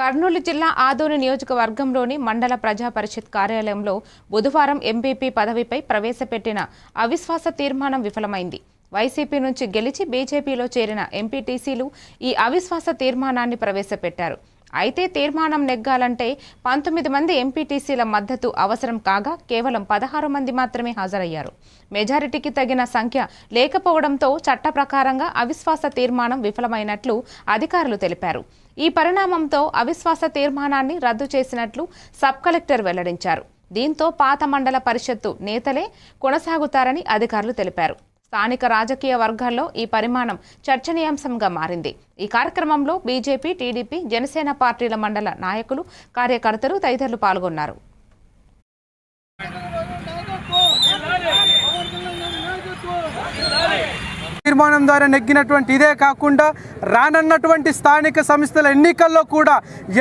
కర్నూలు జిల్లా ఆదోని నియోజకవర్గంలోని మండల ప్రజా పరిషత్ కార్యాలయంలో బుధవారం ఎంపీపీ పదవిపై ప్రవేశపెట్టిన అవిశ్వాస తీర్మానం విఫలమైంది. వైసీపీ నుంచి గెలిచి బీజేపీలో చేరిన ఎంపీటీసీలు ఈ అవిశ్వాస తీర్మానాన్ని ప్రవేశపెట్టారు. అయితే తీర్మానం నెగ్గాలంటే పంతొమ్మిది మంది ఎంపీటీసీల మద్దతు అవసరం కాగా కేవలం పదహారు మంది మాత్రమే హాజరయ్యారు. మెజారిటీకి తగిన సంఖ్య లేకపోవడంతో చట్ట ప్రకారంగా అవిశ్వాస తీర్మానం విఫలమైనట్లు అధికారులు తెలిపారు. ఈ పరిణామంతో అవిశ్వాస తీర్మానాన్ని రద్దు చేసినట్లు సబ్ కలెక్టర్ వెల్లడించారు. దీంతో పాత మండల పరిషత్తు నేతలే కొనసాగుతారని అధికారులు తెలిపారు. స్థానిక రాజకీయ వర్గాల్లో ఈ పరిమాణం చర్చనీయాంశంగా మారింది. ఈ కార్యక్రమంలో బీజేపీ టీడీపీ జనసేన పార్టీల మండల నాయకులు కార్యకర్తలు తదితరులు పాల్గొన్నారు. తీర్మానం ద్వారా నెగ్గినటువంటి ఇదే కాకుండా రానున్నటువంటి స్థానిక సంస్థల ఎన్నికల్లో కూడా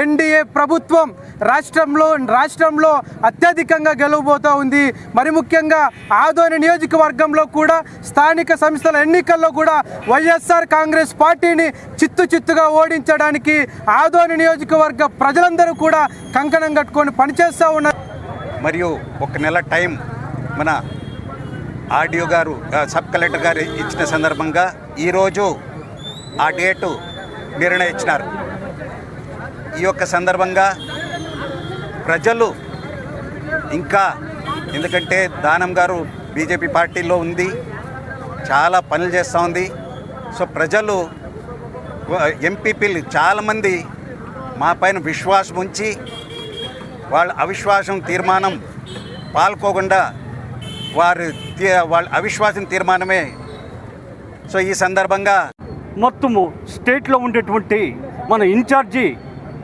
ఎన్డీఏ ప్రభుత్వం రాష్ట్రంలో రాష్ట్రంలో అత్యధికంగా గెలవబోతూ ఉంది. మరి ముఖ్యంగా ఆదోని నియోజకవర్గంలో కూడా స్థానిక సంస్థల ఎన్నికల్లో కూడా వైఎస్ఆర్ కాంగ్రెస్ పార్టీని చిత్తు చిత్తుగా ఓడించడానికి ఆదోని నియోజకవర్గ ప్రజలందరూ కూడా కంకణం కట్టుకొని పనిచేస్తూ ఉన్నారు. మరియు ఒక నెల టైం మన ఆర్డీఓ గారు సబ్ కలెక్టర్ గారు ఇచ్చిన సందర్భంగా ఈరోజు ఆ డేటు నిర్ణయించినారు. ఈ యొక్క సందర్భంగా ప్రజలు ఇంకా ఎందుకంటే దానం గారు బీజేపీ పార్టీలో ఉంది చాలా పనులు చేస్తూ ఉంది. సో ప్రజలు ఎంపీపీలు చాలామంది మా పైన విశ్వాసం ఉంచి వాళ్ళ అవిశ్వాసం తీర్మానం పాల్కోకుండా వారు తీ- వాళ్ళ అవిశ్వాసం తీర్మానమే. సో ఈ సందర్భంగా మొత్తము స్టేట్లో ఉండేటువంటి మన ఇన్ఛార్జి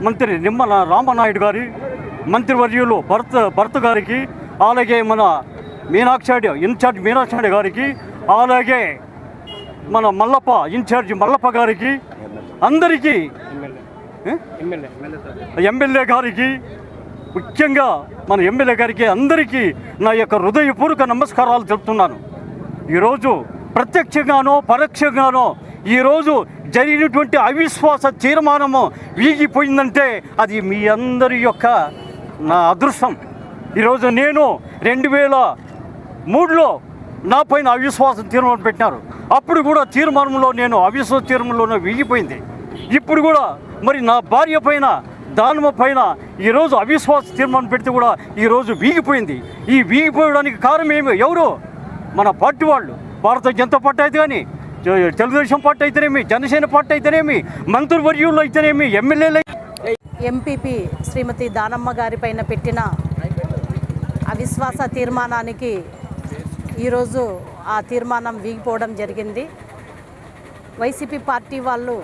మంత్రి నిమ్మల రామనాయుడు గారి మంత్రివర్యులు భరత్ భరత్ గారికి అలాగే మన మీనాక్షాడి ఇన్ఛార్జ్ మీనాక్షాడి గారికి అలాగే మన మల్లప్ప ఇన్ఛార్జ్ మల్లప్ప గారికి అందరికీ? ఎమ్మెల్యే గారికి ముఖ్యంగా మన ఎమ్మెల్యే గారికి అందరికీ నా యొక్క హృదయపూర్వక నమస్కారాలు తెలుపుతున్నాను ఈరోజు ప్రత్యక్షంగానో పరోక్షంగానో ఈరోజు జరిగినటువంటి అవిశ్వాస తీర్మానము వీగిపోయిందంటే అది మీ అందరి యొక్క నా అదృష్టం. ఈరోజు నేను రెండు వేల మూడులో నా పైన అవిశ్వాసం తీర్మానం పెట్టినారు. అప్పుడు కూడా తీర్మానంలో నేను అవిశ్వాస తీర్మానంలోనే వీగిపోయింది. ఇప్పుడు కూడా మరి నా భార్య పైన దానిమ పైన ఈరోజు అవిశ్వాస తీర్మానం పెడితే కూడా ఈరోజు వీగిపోయింది. ఈ వీగిపోయడానికి కారణం ఏమి? ఎవరు? మన పార్టీ వాళ్ళు. భారతీయ జనతా పార్టీ అయితే కానీ తెలుగుదేశం పార్టీ అయితేనేమి? జనసేన పార్టీ అయితేనేమి? మంత్రివర్యులు అయితేనేమి? ఎమ్మెల్యేలు ఎంపీపీ శ్రీమతి దానమ్మ గారి పైన పెట్టిన అవిశ్వాస తీర్మానానికి ఈరోజు ఆ తీర్మానం వీగిపోవడం జరిగింది. వైసీపీ పార్టీ వాళ్ళు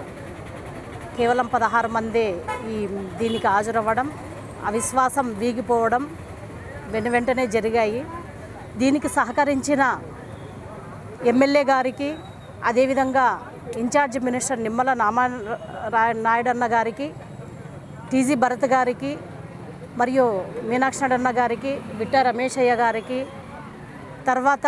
కేవలం పదహారు మందే ఈ దీనికి హాజరవ్వడం అవిశ్వాసం వీగిపోవడం వెను వెంటనే జరిగాయి. దీనికి సహకరించిన ఎమ్మెల్యే గారికి అదేవిధంగా in charge minister Nimmala Nama నాయుడన్న గారికి టీజీ భరత్ గారికి మరియు మీనాక్షి అన్న గారికి విట్ట రమేశయ్య గారికి తర్వాత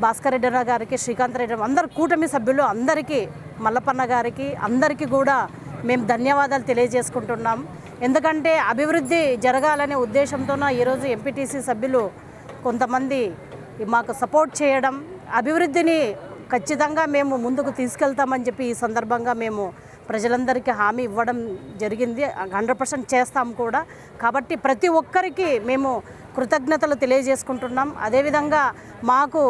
భాస్కర్ రెడ్డి గారికి శ్రీకాంత్ రెడ్డి అన్న- అందరు కూటమి సభ్యులు అందరికీ మల్లపన్న గారికి అందరికీ కూడా మేము ధన్యవాదాలు తెలియజేసుకుంటున్నాం. ఎందుకంటే అభివృద్ధి జరగాలనే ఉద్దేశంతోన ఈరోజు ఎంపీటీసీ సభ్యులు కొంతమంది మాకు సపోర్ట్ చేయడం అభివృద్ధిని ఖచ్చితంగా మేము ముందుకు తీసుకెళ్తామని చెప్పి ఈ సందర్భంగా మేము ప్రజలందరికీ హామీ ఇవ్వడం జరిగింది. హండ్రెడ్ పర్సెంట్ చేస్తాం కూడా. కాబట్టి ప్రతి ఒక్కరికి మేము కృతజ్ఞతలు తెలియజేసుకుంటున్నాం. అదేవిధంగా మాకు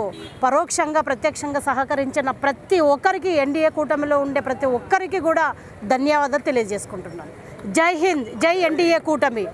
పరోక్షంగా ప్రత్యక్షంగా సహకరించిన ప్రతి ఒక్కరికి ఎన్డీఏ కూటమిలో ఉండే ప్రతి ఒక్కరికి కూడా ధన్యవాదాలు తెలియజేసుకుంటున్నాను. జై హింద్ జై ఎన్డీఏ కూటమి.